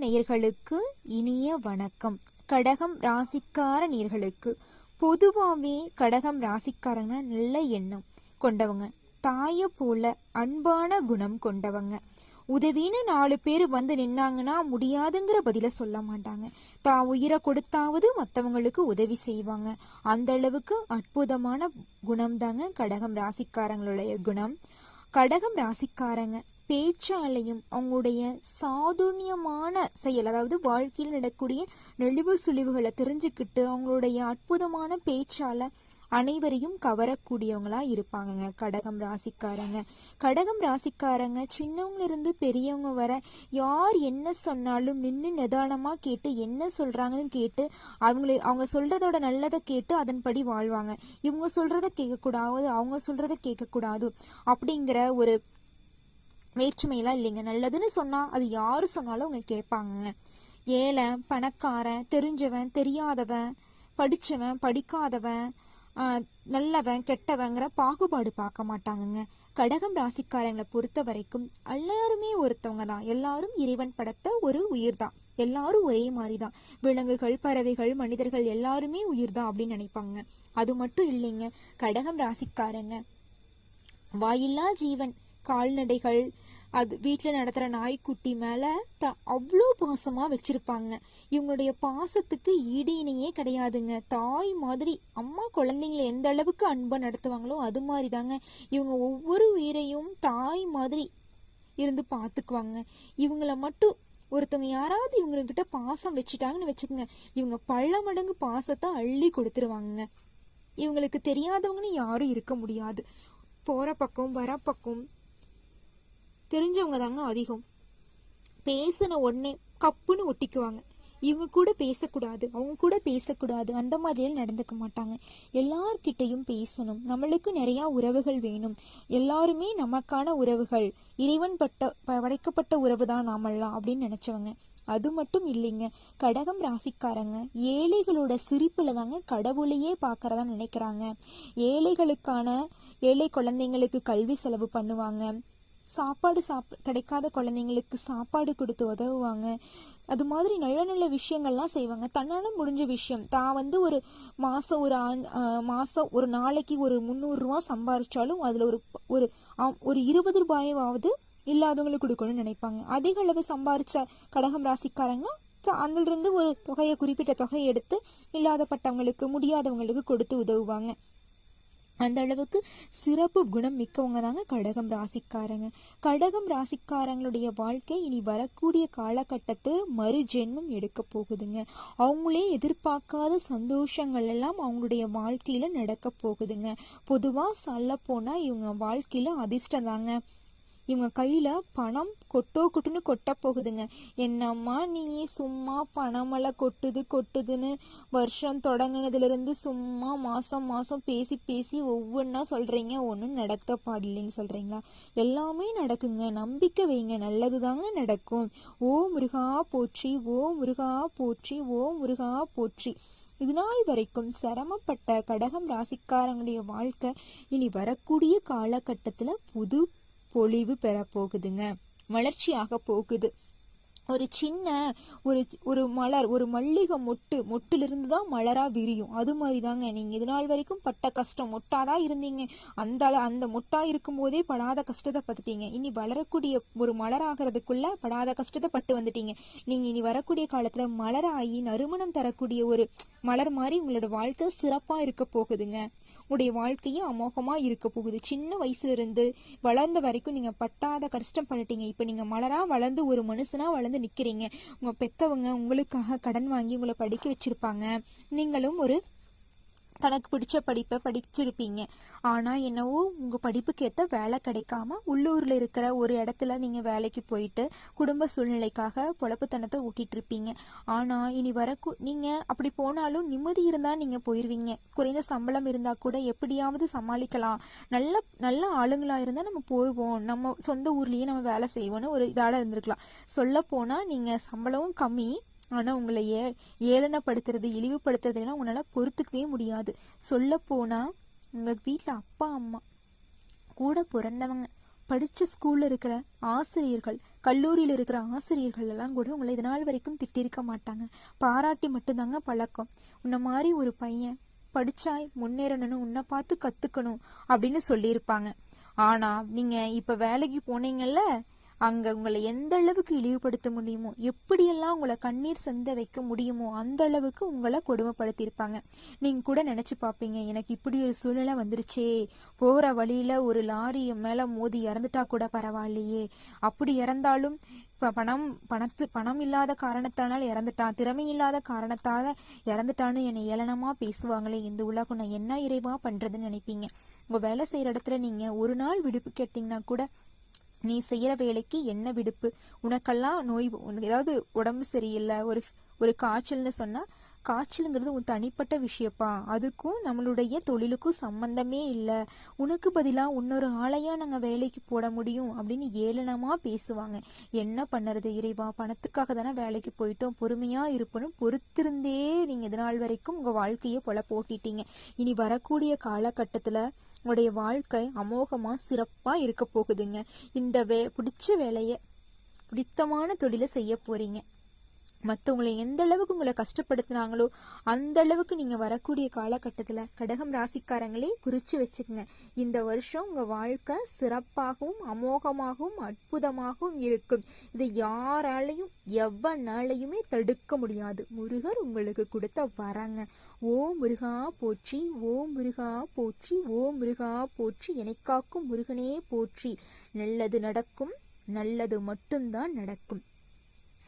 நேயர்களுக்கு இனிய வணக்கம். கடகம் ராசிக்கார நேர்களுக்கு பொதுவாகவே கடகம் ராசிக்காரங்க நல்ல எண்ணம் கொண்டவங்க. தாயை போல அன்பான குணம் கொண்டவங்க. உதவின்னு நாலு பேர் வந்து நின்னாங்கன்னா முடியாதுங்கிற பதில சொல்ல மாட்டாங்க. தான் உயிரை கொடுத்தாவது மற்றவங்களுக்கு உதவி செய்வாங்க. அந்த அளவுக்கு அற்புதமான குணம் தாங்க கடகம் ராசிக்காரங்களுடைய குணம். கடகம் ராசிக்காரங்க பேச்சாலையும் அவங்களுடைய சாதுண்யமான செயல் அதாவது வாழ்க்கையில் நடக்கக்கூடிய நெளிவு சுழிவுகளை தெரிஞ்சுக்கிட்டு அவங்களுடைய அற்புதமான பேச்சால அனைவரையும் கவரக்கூடியவங்களா இருப்பாங்கங்க. கடகம் ராசிக்காரங்க. கடகம் ராசிக்காரங்க சின்னவங்க இருந்து பெரியவங்க வர யார் என்ன சொன்னாலும் நின்று நிதானமா கேட்டு என்ன சொல்றாங்கன்னு கேட்டு அவங்களை அவங்க சொல்றதோட நல்லதை கேட்டு அதன்படி வாழ்வாங்க. இவங்க சொல்றத கேட்கக்கூடாது அவங்க சொல்றத கேட்கக்கூடாது அப்படிங்கிற ஒரு வேற்றுமையெல்லாம் இல்லைங்க. நல்லதுன்னு சொன்னால் அது யார் சொன்னாலும் அவங்க கேட்பாங்க ஏழை பணக்காரன் தெரிஞ்சவன் தெரியாதவன் படித்தவன் படிக்காதவன் நல்லவன் கெட்டவங்கிற பாகுபாடு பார்க்க மாட்டாங்கங்க. கடகம் ராசிக்காரங்களை பொறுத்த வரைக்கும் எல்லாருமே ஒருத்தவங்க தான். எல்லாரும் இறைவன் படத்த ஒரு உயிர் தான். எல்லாரும் ஒரே மாதிரி தான். விலங்குகள் பறவைகள் மனிதர்கள் எல்லாருமே உயிர் தான் அப்படின்னு நினைப்பாங்க அது மட்டும் இல்லைங்க. கடகம் ராசிக்காரங்க வாயில்லா ஜீவன் கால்நடைகள் அது வீட்டில் நடத்துகிற நாய்க்குட்டி மேலே த அவ்வளோ பாசமாக வச்சுருப்பாங்க. இவங்களுடைய பாசத்துக்கு ஈடு இணையே கிடையாதுங்க. தாய் மாதிரி அம்மா குழந்தைங்கள எந்த அளவுக்கு அன்பை நடத்துவாங்களோ அது மாதிரி தாங்க இவங்க ஒவ்வொரு உயிரையும் தாய் மாதிரி இருந்து பார்த்துக்குவாங்க இவங்கள மட்டும் ஒருத்தவங்க யாராவது இவங்ககிட்ட பாசம் வச்சுட்டாங்கன்னு வச்சுக்கோங்க. இவங்க பல மடங்கு பாசத்தை அள்ளி கொடுத்துருவாங்க இவங்களுக்கு தெரியாதவங்கன்னு யாரும் இருக்க முடியாது. போகிற பக்கம் வர பக்கம் தெரிஞ்சவங்க தாங்க அதிகம். பேசின உடனே கப்புன்னு ஒட்டிக்குவாங்க. இவங்க கூட பேசக்கூடாது அவங்க கூட பேசக்கூடாது அந்த மாதிரியெல்லாம் நடந்துக்க மாட்டாங்க. எல்லார்கிட்டையும் பேசணும். நம்மளுக்கு நிறையா உறவுகள் வேணும். எல்லாருமே நமக்கான உறவுகள். இறைவன் பட்ட ப- படைக்கப்பட்ட உறவு தான் நாமெல்லாம் அப்படின்னு நினைச்சவங்க. அது மட்டும் இல்லைங்க. கடகம் ராசிக்காரங்க ஏழைகளோட சிரிப்புல தாங்க கடவுளையே பார்க்கறதா நினைக்கிறாங்க. ஏழைகளுக்கான ஏழை குழந்தைங்களுக்கு கல்வி செலவு பண்ணுவாங்க. சாப்பாடு சாப் கிடைக்காத குழந்தைங்களுக்கு சாப்பாடு கொடுத்து உதவுவாங்க. அது மாதிரி நல்ல நல்ல விஷயங்கள்லாம் செய்வாங்க. தன்னால் முடிஞ்ச விஷயம். தான் வந்து ஒரு மாதம் ஒரு மாதம் ஒரு நாளைக்கு ஒரு முந்நூறுரூவா சம்பாரிச்சாலும் ஒரு ஒரு ஒரு இருபது ரூபாயாவது இல்லாதவங்களுக்கு கொடுக்கணும்னு நினைப்பாங்க. அதிக அளவு சம்பாரிச்ச கடகம் ராசிக்காரங்க த- ஒரு தொகையை குறிப்பிட்ட தொகையை எடுத்து இல்லாதப்பட்டவங்களுக்கு முடியாதவங்களுக்கு கொடுத்து உதவுவாங்க. அந்த அளவுக்கு சிறப்பு குணம் மிக்கவங்க தாங்க கடகம் ராசிக்காரங்க. கடகம் ராசிக்காரங்களுடைய வாழ்க்கை இனி வரக்கூடிய காலகட்டத்தில் மறு ஜென்மம் எடுக்க போகுதுங்க. அவங்களே எதிர்பார்க்காத சந்தோஷங்கள் எல்லாம் அவங்களுடைய வாழ்க்கையில நடக்க போகுதுங்க. பொதுவா சொல்ல போனா இவங்க வாழ்க்கையில அதிர்ஷ்டம் தாங்க இவங்க கையில் பணம் கொட்டோ கொட்டுன்னு கொட்ட போகுதுங்க. என்னம்மா நீ சும்மா பணமெல்லாம் கொட்டுது கொட்டுதுன்னு வருஷம் தொடங்கினதுலேருந்து சும்மா மாதம் மாதம் பேசி பேசி ஒவ்வொன்றா சொல்கிறீங்க ஒன்றும் நடக்க பாடலைன்னு சொல்கிறீங்களா எல்லாமே நடக்குங்க. நம்பிக்கை வைங்க. நல்லதுதாங்க நடக்கும். ஓ முருகா போற்றி ஓ முருகா போற்றி ஓ முருகா போற்றி. இது நாள் வரைக்கும் சிரமப்பட்ட கடகம் ராசிக்காரங்களுடைய வாழ்க்கை இனி வரக்கூடிய காலகட்டத்தில் புது பொழிவு பெற போகுதுங்க. வளர்ச்சியாக போகுது. ஒரு சின்ன ஒரு ஒரு மலர் ஒரு மல்லிகை மொட்டு மொட்டிலிருந்து தான் மலராக விரியும். அது மாதிரி தாங்க நீங்கள் இது நாள் வரைக்கும் பட்ட கஷ்டம். மொட்டாதான் இருந்தீங்க. அந்த அந்த மொட்டாக இருக்கும்போதே படாத கஷ்டத்தை பட்டுட்டீங்க இனி வளரக்கூடிய ஒரு மலராகிறதுக்குள்ள படாத கஷ்டத்தை பட்டு வந்துட்டீங்க. நீங்கள் இனி வரக்கூடிய காலத்தில் மலராகி நறுமணம் தரக்கூடிய ஒரு மலர் மாதிரி உங்களோட வாழ்க்கை சிறப்பாக இருக்க போகுதுங்க. உங்களுடைய வாழ்க்கையும் அமோகமா இருக்க போகுது. சின்ன வயசுல இருந்து வளர்ந்த வரைக்கும் நீங்க பட்டாத கஷ்டம் பண்ணிட்டீங்க இப்ப நீங்க மலராக வளர்ந்து ஒரு மனுஷனா வளர்ந்து நிக்கிறீங்க. உங்க பெத்தவங்க உங்களுக்காக கடன் வாங்கி உங்களை படிக்க வச்சிருப்பாங்க. நீங்களும் ஒரு தனக்கு பிடிச்ச படிப்பை படிச்சிருப்பீங்க. ஆனால் என்னவோ உங்கள் படிப்புக்கு ஏற்ற வேலை கிடைக்காம உள்ளூரில் இருக்கிற ஒரு இடத்துல நீங்கள் வேலைக்கு போயிட்டு குடும்ப சூழ்நிலைக்காக பொழப்புத்தனத்தை ஊட்டிட்டு இருப்பீங்க ஆனால் இனி வரக்கு நீங்கள் அப்படி போனாலும் நிம்மதி இருந்தால் நீங்கள் போயிடுவீங்க குறைந்த சம்பளம் இருந்தால் கூட எப்படியாவது சமாளிக்கலாம். நல்ல நல்ல ஆளுங்களாக இருந்தால் நம்ம போவோம். நம்ம சொந்த ஊர்லேயே நம்ம வேலை செய்வோம்னு ஒரு இதால் இருந்திருக்கலாம். சொல்ல போனால் நீங்கள் சம்பளமும் கம்மி ஆனால் உங்களை ஏ ஏளனப்படுத்துறது இழிவுபடுத்துறதுலாம் உன்னால் பொறுத்துக்கவே முடியாது. சொல்ல உங்கள் வீட்டில் அப்பா அம்மா கூட பிறந்தவங்க படித்த ஸ்கூலில் இருக்கிற ஆசிரியர்கள் கல்லூரியில் இருக்கிற ஆசிரியர்கள் எல்லாம் கூட உங்களை இது நாள் வரைக்கும் திட்டிருக்க மாட்டாங்க. பாராட்டி மட்டும்தாங்க பழக்கம். உன்ன மாதிரி ஒரு பையன் படித்தாய் முன்னேறணும் உன்னை பார்த்து கற்றுக்கணும் அப்படின்னு சொல்லியிருப்பாங்க. ஆனால் நீங்கள் இப்போ வேலைக்கு போனீங்கல்ல அங்க உங்களை எந்த அளவுக்கு இழிவுபடுத்த முடியுமோ எப்படியெல்லாம் உங்களை கண்ணீர் சந்த வைக்க முடியுமோ அந்த அளவுக்கு உங்களை கொடுமைப்படுத்தியிருப்பாங்க. நீங்க கூட நினைச்சு பார்ப்பீங்க எனக்கு இப்படி ஒரு சூழ்நிலை வந்துருச்சே போற வழியில ஒரு லாரி மேலே மேல மோதி இறந்துட்டா கூட பரவாயில்லையே அப்படி இறந்தாலும் இப்போ பணம் பணத்து பணம் இல்லாத காரணத்தானால் இறந்துட்டான் திறமை இல்லாத காரணத்தால் இறந்துட்டான்னு என்னை ஏளனமாக பேசுவாங்களே இந்த உலகம் நான் என்ன இறைவா பண்ணுறதுன்னு நினைப்பீங்க. உங்கள் வேலை செய்கிற இடத்துல நீங்கள் ஒரு நாள் விடுப்பு கேட்டிங்கன்னா கூட நீ செய்யற வேலைக்கு என்ன விடுப்பு? உனக்கெல்லாம் நோய் ஏதாவது உடம்பு சரியில்லை ஒரு ஒரு காய்ச்சல்னு சொன்னா காய்ச்சலுங்கிறது உன் தனிப்பட்ட விஷயப்பா. அதுக்கும் நம்மளுடைய தொழிலுக்கும் சம்பந்தமே இல்லை. உனக்கு பதிலாக இன்னொரு ஆளையா நாங்கள் வேலைக்கு போட முடியும் அப்படின்னு ஏளனமாக பேசுவாங்க. என்ன பண்ணுறது இறைவா? பணத்துக்காக தானே வேலைக்கு போயிட்டோம். பொறுமையாக இருப்பணும். பொறுத்திருந்தே நீங்கள் இது நாள் வரைக்கும் உங்கள் வாழ்க்கையை போல போட்டிட்டீங்க இனி வரக்கூடிய காலகட்டத்தில் உங்களுடைய வாழ்க்கை அமோகமாக சிறப்பாக இருக்க போகுதுங்க. இந்த வே பிடிச்ச வேலையை பிடித்தமான தொழிலை செய்ய போகிறீங்க மற்றவங்களை எந்த அளவுக்கு உங்களை கஷ்டப்படுத்துனாங்களோ அந்த அளவுக்கு நீங்கள் வரக்கூடிய காலகட்டத்தில் கடகம் ராசிக்காரங்களே குறித்து வச்சுக்கோங்க. இந்த வருஷம் உங்கள் வாழ்க்கை சிறப்பாகவும் அமோகமாகவும் அற்புதமாகவும் இருக்கும். இதை யாராலையும் எவ்வளனாலையுமே தடுக்க முடியாது. முருகர் உங்களுக்கு கொடுத்த வரங்க. ஓ முருகா போற்றி ஓ முருகா போற்றி ஓ முருகா போற்றி எனக்காக்கும் முருகனே போற்றி. நல்லது நடக்கும் நல்லது மட்டும்தான் நடக்கும்.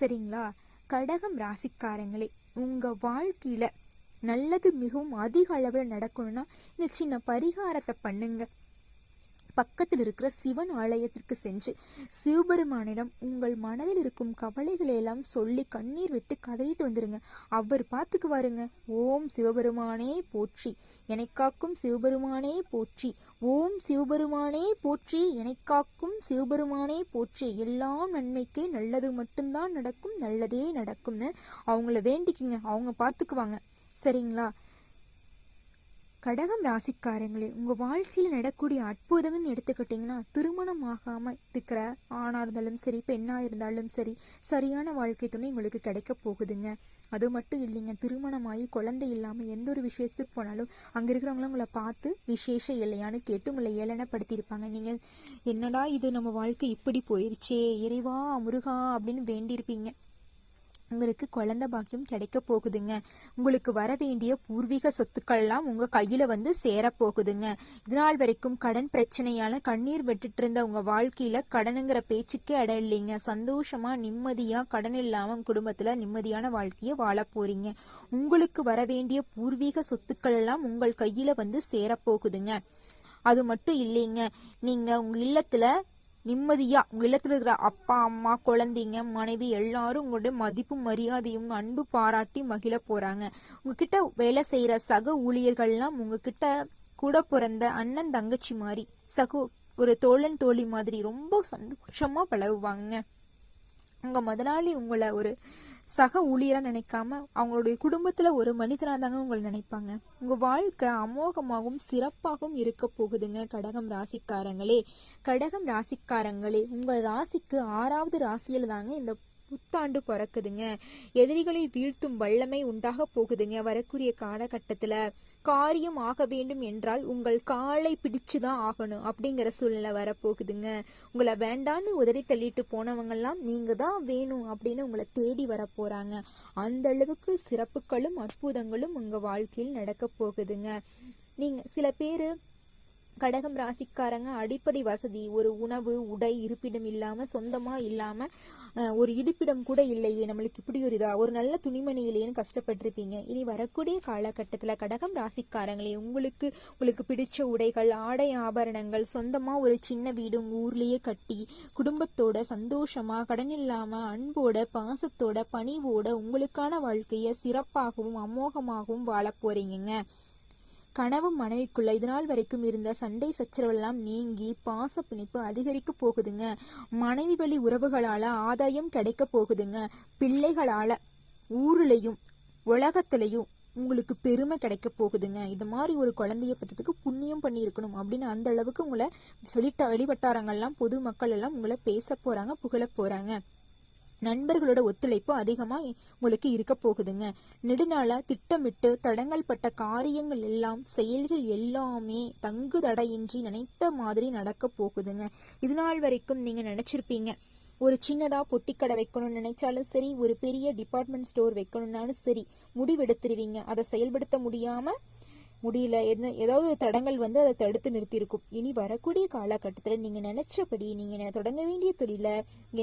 சரிங்களா? கடகம் ராசிக்காரங்களே உங்கள் வாழ்க்கையில் நல்லது மிகவும் அதிக அளவில் நடக்கணும்னா இந்த சின்ன பரிகாரத்தை பண்ணுங்க. பக்கத்தில் இருக்கிற சிவன் ஆலயத்திற்கு சென்று சிவபெருமானிடம் உங்கள் மனதில் இருக்கும் கவலைகளை எல்லாம் சொல்லி கண்ணீர் விட்டு கதறிட்டு வந்துருங்க. அவர் பார்த்துக்குவாருங்க. ஓம் சிவபெருமானே போற்றி. எனக்காக்கும் சிவபெருமானே போற்றி. ஓம் சிவபெருமானே போற்றி எனக்காக்கும் சிவபெருமானே போற்றி. எல்லாம் நன்மைக்கே நல்லது மட்டும்தான் நடக்கும் நல்லதே நடக்கும்னு. அவங்கள வேண்டிக்குங்க அவங்க பார்த்துக்குவாங்க. சரிங்களா? கடகம் ராசிக்காரங்களே உங்க வாழ்க்கையில நடக்கூடிய அற்புதம்னு எடுத்துக்கிட்டீங்கன்னா திருமணம் ஆகாம இருக்கிற ஆணா இருந்தாலும் சரி பெண்ணா இருந்தாலும் சரி சரியான வாழ்க்கை துணை உங்களுக்கு கிடைக்க போகுதுங்க. அது மட்டும் இல்லைங்க திருமணமாகி குழந்தை இல்லாமல் எந்த ஒரு விஷயத்துக்கு போனாலும் அங்கே இருக்கிறவங்களும் உங்களை பார்த்து விசேஷம் இல்லையான்னு கேட்டு உங்களை ஏளனப்படுத்தியிருப்பாங்க. நீங்கள் என்னடா இது நம்ம வாழ்க்கை இப்படி போயிருச்சே இறைவா முருகா அப்படின்னு வேண்டியிருப்பீங்க. உங்களுக்கு குழந்த பாக்கியம் கிடைக்க போகுதுங்க. உங்களுக்கு வர வேண்டிய பூர்வீக சொத்துக்கள்லாம் உங்க கையில வந்து சேர போகுதுங்க. இதனால் வரைக்கும் கடன் பிரச்சனையால கண்ணீர் விட்டுட்டு இருந்த உங்க வாழ்க்கையில கடனுங்கிற பேச்சுக்கே இடம் இல்லைங்க சந்தோஷமா நிம்மதியா கடன் இல்லாம குடும்பத்துல நிம்மதியான வாழ்க்கையை வாழ போறீங்க. உங்களுக்கு வர வேண்டிய பூர்வீக சொத்துக்கள் எல்லாம் உங்கள் கையில வந்து சேர போகுதுங்க. அது மட்டும் இல்லைங்க. நீங்க உங்க இல்லத்துல நிம்மதியா உங்க இல்லத்துல இருக்கிற அப்பா அம்மா குழந்தைங்க மனைவி எல்லாரும் உங்களுடைய மதிப்பு மரியாதையும் அன்பு பாராட்டி மகிழ போறாங்க. உங்ககிட்ட வேலை செய்யற சக ஊழியர்கள்லாம் உங்ககிட்ட கூட பிறந்த அண்ணன் தங்கச்சி மாதிரி சகோ ஒரு தோழன் தோழி மாதிரி ரொம்ப சந்தோஷமா பழகுவாங்க உங்க முதலாளி உங்களை ஒரு சக ஊழியராக நினைக்காம அவங்களுடைய குடும்பத்தில் ஒரு மனிதனாக தாங்க உங்களை நினைப்பாங்க. உங்கள் வாழ்க்கை அமோகமாகவும் சிறப்பாகவும் இருக்க போகுதுங்க கடகம் ராசிக்காரங்களே. கடகம் ராசிக்காரங்களே உங்கள் ராசிக்கு ஆறாவது ராசியில் தாங்க இந்த புத்தாண்டு பிறக்குதுங்க. எதிரிகளை வீழ்த்தும் வல்லமை உண்டாக போகுதுங்க வரக்கூடிய காலகட்டத்தில். காரியம் ஆக வேண்டும் என்றால் உங்கள் காலை பிடிச்சுதான் ஆகணும் அப்படிங்கிற சூழ்நிலை வரப்போகுதுங்க. உங்களை வேண்டான்னு உதறி தள்ளிட்டு போனவங்கெல்லாம் நீங்க தான் வேணும் அப்படின்னு உங்களை தேடி வர போறாங்க அந்த அளவுக்கு சிறப்புகளும் அற்புதங்களும் உங்க வாழ்க்கையில் நடக்க போகுதுங்க. நீங்க சில பேரு கடகம் ராசிக்காரங்க அடிப்படை வசதி ஒரு உணவு உடை இருப்பிடம் இல்லாம சொந்தமா இல்லாம ஒரு இடுப்பிடம் கூட இல்லையே நம்மளுக்கு இப்படி ஒரு இதா ஒரு நல்ல துணிமணி இல்லையேன்னு கஷ்டப்பட்டிருப்பீங்க. இனி வரக்கூடிய காலகட்டத்தில் கடகம் ராசிக்காரங்களே உங்களுக்கு உங்களுக்கு பிடிச்ச உடைகள் ஆடை ஆபரணங்கள் சொந்தமாக ஒரு சின்ன வீடு ஊர்லேயே கட்டி குடும்பத்தோட சந்தோஷமாக கடன் இல்லாமல் அன்போட பாசத்தோட பணிவோட உங்களுக்கான வாழ்க்கையை சிறப்பாகவும் அமோகமாகவும் வாழ போகிறீங்க கணவன் மனைவிக்குள்ள இதனால் வரைக்கும் இருந்த சண்டை சச்சரவெல்லாம் நீங்கி பாச பிணைப்பு அதிகரிக்க போகுதுங்க. மனைவி வழி உறவுகளால ஆதாயம் கிடைக்க போகுதுங்க. பிள்ளைகளால ஊர்லயும் உலகத்திலையும் உங்களுக்கு பெருமை கிடைக்க போகுதுங்க. இது மாதிரி ஒரு குழந்தைய பத்ததுக்கு புண்ணியம் பண்ணியிருக்கணும் அப்படின்னு அந்த அளவுக்கு உங்களை சொல்லிட்ட வழிவட்டாரங்கள்லாம் பொது மக்கள் எல்லாம் உங்களை பேச போறாங்க புகழ போறாங்க. நண்பர்களோட ஒத்துழைப்பு அதிகமாக உங்களுக்கு இருக்க போகுதுங்க. நெடுநாளாக திட்டமிட்டு தடங்கள் பட்ட காரியங்கள் எல்லாம் செயல்கள் எல்லாமே தங்கு தடையின்றி நினைத்த மாதிரி நடக்க போகுதுங்க. இது நாள் வரைக்கும் நீங்கள் நினச்சிருப்பீங்க. ஒரு சின்னதாக பொட்டிக்கடை வைக்கணும்னு நினைச்சாலும் சரி ஒரு பெரிய டிபார்ட்மெண்ட் ஸ்டோர் வைக்கணும்னாலும் சரி முடிவெடுத்துருவீங்க. அதை செயல்படுத்த முடியாமல் முடியல. என்ன ஏதாவது ஒரு தடங்கள் வந்து அதை தடுத்து நிறுத்தியிருக்கும். இனி வரக்கூடிய காலகட்டத்தில் நீங்கள் நினச்சபடி நீங்கள் தொடங்க வேண்டிய தொழில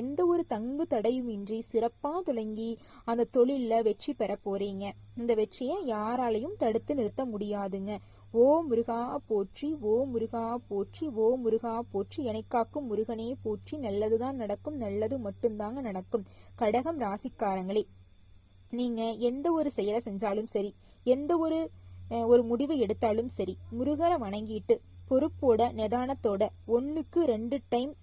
எந்த ஒரு தங்கு தடையும் இன்றி சிறப்பாக தொடங்கி அந்த தொழிலில் வெற்றி பெற போறீங்க. இந்த வெற்றியை யாராலையும் தடுத்து நிறுத்த முடியாதுங்க. ஓ முருகா போற்றி ஓ முருகா போற்றி ஓ முருகா போற்றி எனக்காக்கும் முருகனே போற்றி நல்லதுதான் நடக்கும் நல்லது மட்டும்தாங்க நடக்கும். கடகம் ராசிக்காரங்களே நீங்க எந்த ஒரு செயலை செஞ்சாலும் சரி எந்த ஒரு ஒரு முடிவு எடுத்தாலும் சரி. முருகரை வணங்கிட்டு பொறுப்போட நிதானத்தோட ஒன்றுக்கு ரெண்டு டைம்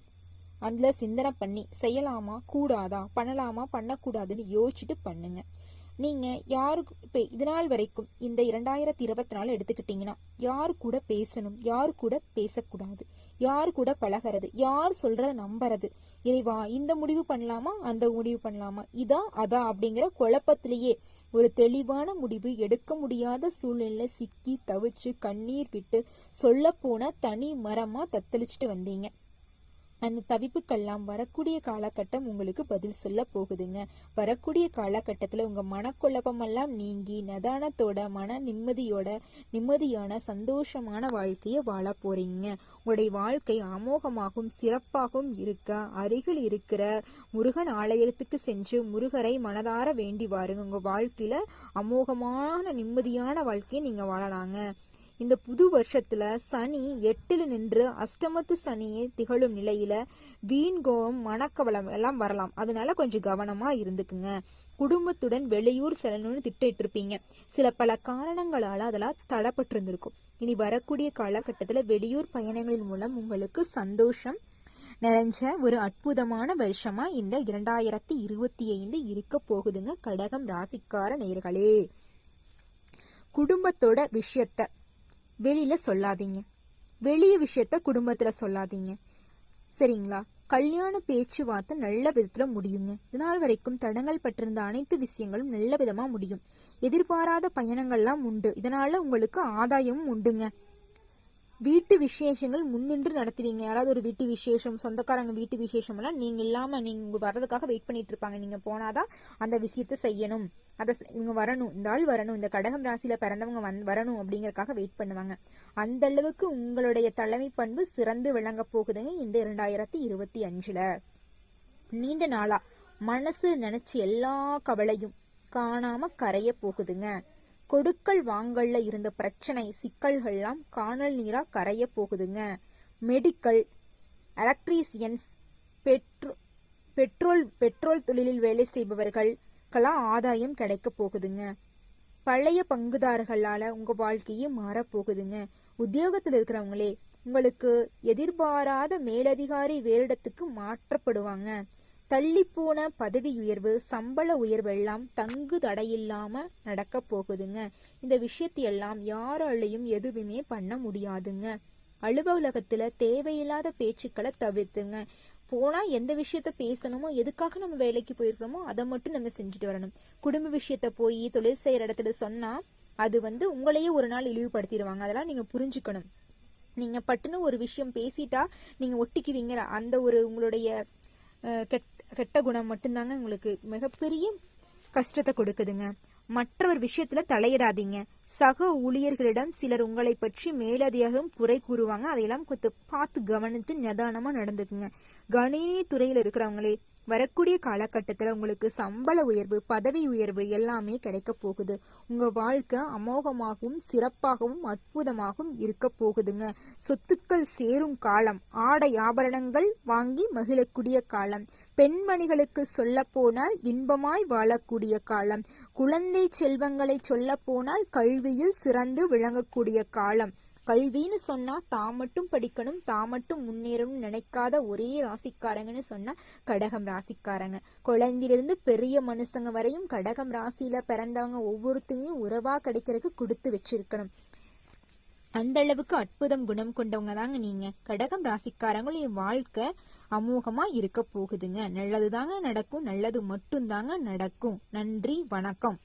அதில் சிந்தனை பண்ணி செய்யலாமா கூடாதா பண்ணலாமா பண்ணக்கூடாதுன்னு யோசிச்சுட்டு பண்ணுங்க. நீங்கள் யாருக்கு இப்போ இது நாள் வரைக்கும் இந்த இரண்டாயிரத்தி இருபத்தி நாலு எடுத்துக்கிட்டிங்கன்னா யார் கூட பேசணும் யார் கூட பேசக்கூடாது யார் கூட பழகிறது யார் சொல்கிறத நம்புறது இறைவா இந்த முடிவு பண்ணலாமா அந்த முடிவு பண்ணலாமா இதான் அதான் அப்படிங்கிற குழப்பத்திலேயே ஒரு தெளிவான முடிவு எடுக்க முடியாத சூழ்நிலை சிக்கி தவிச்சு கண்ணீர் விட்டு சொல்ல போன தனி மரமா தத்தளிச்சுட்டு வந்தீங்க. அந்த தவிப்புக்கெல்லாம் வரக்கூடிய காலகட்டம் உங்களுக்கு பதில் சொல்ல போகுதுங்க. வரக்கூடிய காலகட்டத்தில் உங்கள் மனக்குழப்பமெல்லாம் நீங்கி நிதானத்தோட மன நிம்மதியோட நிம்மதியான சந்தோஷமான வாழ்க்கையை வாழ போறீங்க. உங்களுடைய வாழ்க்கை அமோகமாகவும் சிறப்பாகவும் இருக்க அருகில் இருக்கிற முருகன் ஆலயத்துக்கு சென்று முருகரை மனதார வேண்டி வாருங்க. உங்கள் வாழ்க்கையில் அமோகமான நிம்மதியான வாழ்க்கையை நீங்கள் வாழலாங்க. இந்த புது வருஷத்துல சனி எட்டில் நின்று அஷ்டமத்து சனியை திகழும் நிலையில வீண்கோம் மனக்கவலம் எல்லாம் வரலாம். அதனால கொஞ்சம் கவனமா இருந்துக்குங்க. குடும்பத்துடன் வெளியூர் செல்லணும்னு திட்டிட்டு இருப்பீங்க. சில பல காரணங்களால அதெல்லாம் தடப்பட்டு இருந்திருக்கும் இனி வரக்கூடிய காலகட்டத்துல வெளியூர் பயணங்களின் மூலம் உங்களுக்கு சந்தோஷம் நிறைஞ்ச ஒரு அற்புதமான வருஷமா இந்த இரண்டாயிரத்தி இருபத்தி ஐந்து இருக்க போகுதுங்க. கடகம் ராசிக்கார நேர்களே. குடும்பத்தோட விஷயத்த வெளியில சொல்லாதீங்க. வெளிய விஷயத்த குடும்பத்துல சொல்லாதீங்க. சரிங்களா? கல்யாண பேச்சுவார்த்தை நல்ல விதத்துல முடியுங்க. இதனால் வரைக்கும் தடங்கள் பட்டிருந்த அனைத்து விஷயங்களும் நல்ல விதமா முடியும். எதிர்பாராத பயணங்கள்லாம் உண்டு. இதனால உங்களுக்கு ஆதாயமும் உண்டுங்க. வீட்டு விசேஷங்கள் முன்னின்று நடத்துவீங்க. யாராவது ஒரு வீட்டு விசேஷம் சொந்தக்காரங்க வீட்டு விசேஷம் எல்லாம் நீங்க இல்லாம நீங்க வர்றதுக்காக வெயிட் பண்ணிட்டு இருப்பாங்க. நீங்க போனாதான் அந்த விஷயத்த செய்யணும். அதை இவங்க வரணும். இந்த ஆள் வரணும். இந்த கடகம் ராசியில பிறந்தவங்க வந் வரணும் அப்படிங்கறக்காக வெயிட் பண்ணுவாங்க. அந்த அளவுக்கு உங்களுடைய தலைமை பண்பு சிறந்து விளங்க போகுதுங்க இந்த இரண்டாயிரத்தி இருபத்தி அஞ்சுல. நீண்ட நாளா மனசு நினைச்சு எல்லா கவலையும் காணாம கரைய போகுதுங்க. கொடுக்கல் வாங்கல்ல இருந்த பிரச்சனை சிக்கல்கள்லாம் காணல் நீரா கரைய போகுதுங்க. மெடிக்கல் எலக்ட்ரீசியன்ஸ் பெட்ரோ பெட்ரோல் பெட்ரோல் தொழிலில் வேலை செய்பவர்களுக்கெல்லாம் ஆதாயம் கிடைக்க போகுதுங்க. பழைய பங்குதாரர்களால் உங்கள் வாழ்க்கையே மாறப் போகுதுங்க. உத்தியோகத்தில் இருக்கிறவங்களே உங்களுக்கு எதிர்பாராத மேலதிகாரி வேறிடத்துக்கு மாற்றப்படுவாங்க. தள்ளிப்போன பதவி உயர்வு சம்பள உயர்வெல்லாம் தங்கு தடையில்லாம நடக்க போகுதுங்க. இந்த விஷயத்தையெல்லாம் யாராலையும் எதுவுமே பண்ண முடியாதுங்க. அலுவலகத்துல தேவையில்லாத பேச்சுக்களை தவிர்த்துங்க. போனா எந்த விஷயத்த பேசணுமோ எதுக்காக நம்ம வேலைக்கு போயிருக்கோமோ அதை மட்டும் நம்ம செஞ்சுட்டு வரணும். குடும்ப விஷயத்த போய் தொழில் செய்யற இடத்துல சொன்னா அது வந்து உங்களையே ஒரு நாள் இழிவுபடுத்திடுவாங்க. அதெல்லாம் நீங்க புரிஞ்சுக்கணும். நீங்க பட்டுன்னு ஒரு விஷயம் பேசிட்டா நீங்க ஒட்டிக்குவீங்க அந்த ஒரு உங்களுடைய கெட் கெட்ட குணம் மட்டும்தாங்க உங்களுக்கு மிகப்பெரிய கஷ்டத்தை கொடுக்குதுங்க. மற்றவர் விஷயத்துல தலையிடாதீங்க. சக ஊழியர்களிடம் சிலர் உங்களை பற்றி மேலதிகம் குறை கூறுவாங்க. அதையெல்லாம் கொஞ்சம் பார்த்து கவனித்து நிதானமா நடந்துக்குங்க. கணினி துறையில் இருக்கிறவங்களே வரக்கூடிய காலகட்டத்தில் உங்களுக்கு சம்பள உயர்வு பதவி உயர்வு எல்லாமே கிடைக்க போகுது. உங்க வாழ்க்கை அமோகமாகவும் சிறப்பாகவும் அற்புதமாகவும் இருக்க போகுதுங்க. சொத்துக்கள் சேரும் காலம் ஆடை ஆபரணங்கள் வாங்கி மகிழக்கூடிய காலம். பெண்மணிகளுக்கு சொல்ல போனால் இன்பமாய் வாழக்கூடிய காலம். குழந்தை செல்வங்களை சொல்ல போனால் கல்வியில் சிறந்து விளங்கக்கூடிய காலம். கல்வின்னு சொன்னா தான் மட்டும் படிக்கணும் தான் மட்டும் முன்னேறணும்னு நினைக்காத ஒரே ராசிக்காரங்கன்னு சொன்னா கடகம் ராசிக்காரங்க. குழந்தையிலிருந்து பெரிய மனுஷங்க வரையும் கடகம் ராசியில பிறந்தவங்க ஒவ்வொருத்தையும் உறவா கிடைக்கிறதுக்கு கொடுத்து வச்சிருக்கணும். அந்த அளவுக்கு அற்புதம் குணம் கொண்டவங்க தாங்க நீங்க. கடகம் ராசிக்காரங்களுடைய வாழ்க்கை அமோகமா இருக்க போகுதுங்க. நல்லது தாங்க நடக்கும் நல்லது மட்டும்தாங்க நடக்கும். நன்றி வணக்கம்.